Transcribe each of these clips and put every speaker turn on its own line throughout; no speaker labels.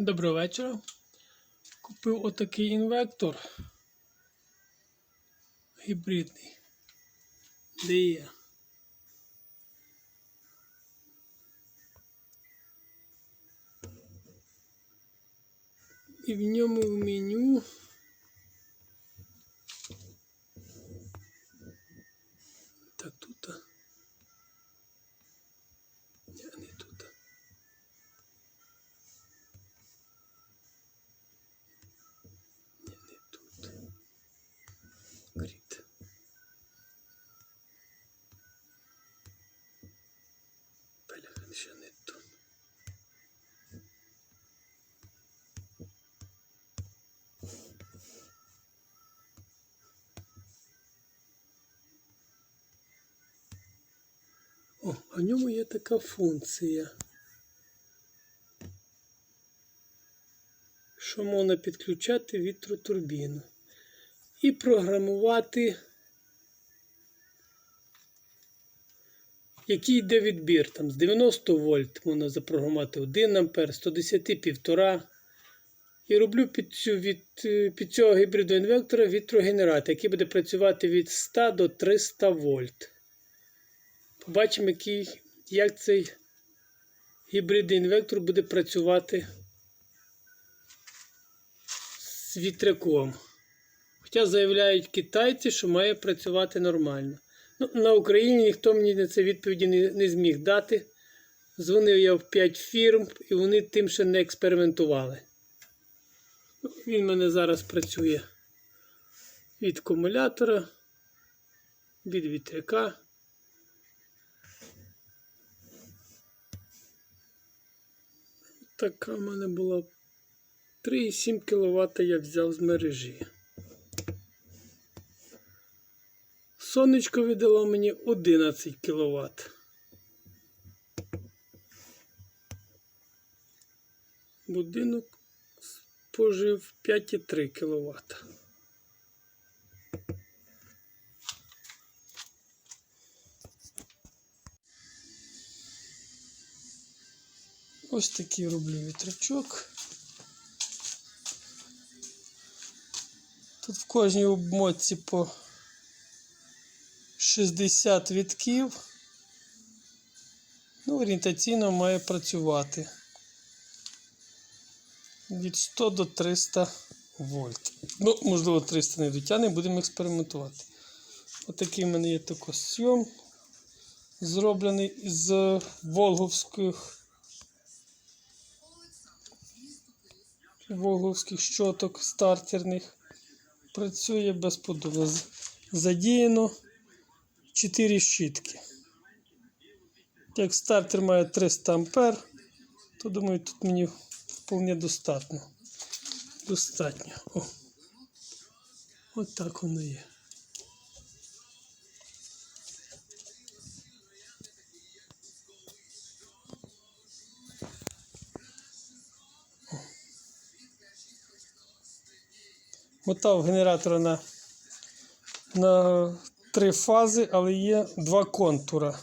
Доброго вечора. Купив отакий інвектор гібридний. Де є? І в ньому в меню Тут. О, в ньому є така функція. Що можна підключати вітротурбіну і програмувати, який йде відбір. Там з 90 вольт можна запрограмувати 1 ампер, 110 1,5. І роблю під, цю, від, е, під цього гібридного інвектора вітрогенератор, який буде працювати від 100 до 300 вольт. Побачимо, який, як цей гібридний інвектор буде працювати з вітряком. Хоча заявляють китайці, що має працювати нормально. Ну, на Україні ніхто мені на це відповіді не, не зміг дати. Дзвонив я в 5 фірм, і вони тим ще не експериментували. Він в мене зараз працює від акумулятора, від вітряка. Така в мене була 3,7 кВт я взяв з мережі. Сонечко віддало мені 11 кВт. Будинок спожив 5,3 кВт. Ось такий роблю вітрячок. Тут в кожній обмотці по 60 вітків. Ну, орієнтаційно має працювати від 100 до 300 вольт. Ну, можливо, 300 не дотягне, будемо експериментувати. Отакий в мене є токосйом, зроблений з волговських волговських щоток стартерних. Працює безподобно. Задіяно 4 щітки. Як стартер має 300 ампер, то думаю, тут мені вполне достатньо. Достатньо. О. От так воно є. мотав генератора на, на три фази, але є два контура.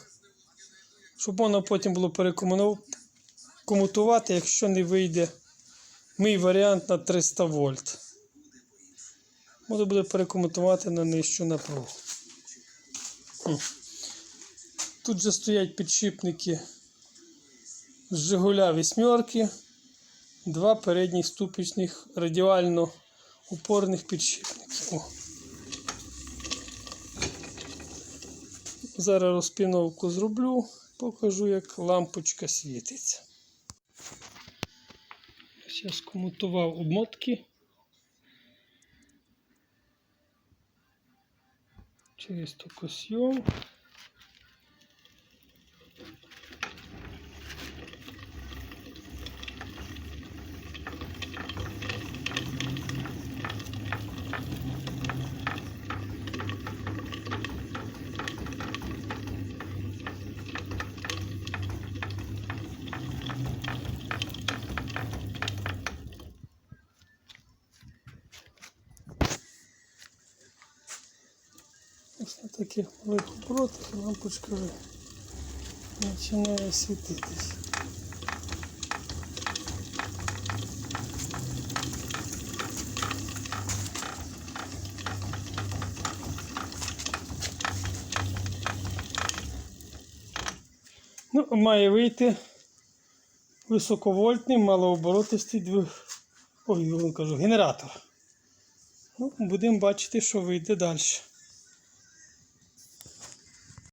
Щоб воно потім було перекомутувати, якщо не вийде мій варіант на 300 вольт. Можна буде перекомутувати на нижчу напругу. Тут же стоять підшипники з Жигуля вісьмерки, два передніх ступічних радіально упорних підшипників. Зараз розпіновку зроблю, покажу, як лампочка світиться. Я скомутував обмотки. Через токосйом. таких малих оборотах лампочка починає світитись. Ну, Має вийти високовольтний, малооборотистий двох... Ой, кажу, генератор. Ну, Будемо бачити, що вийде далі.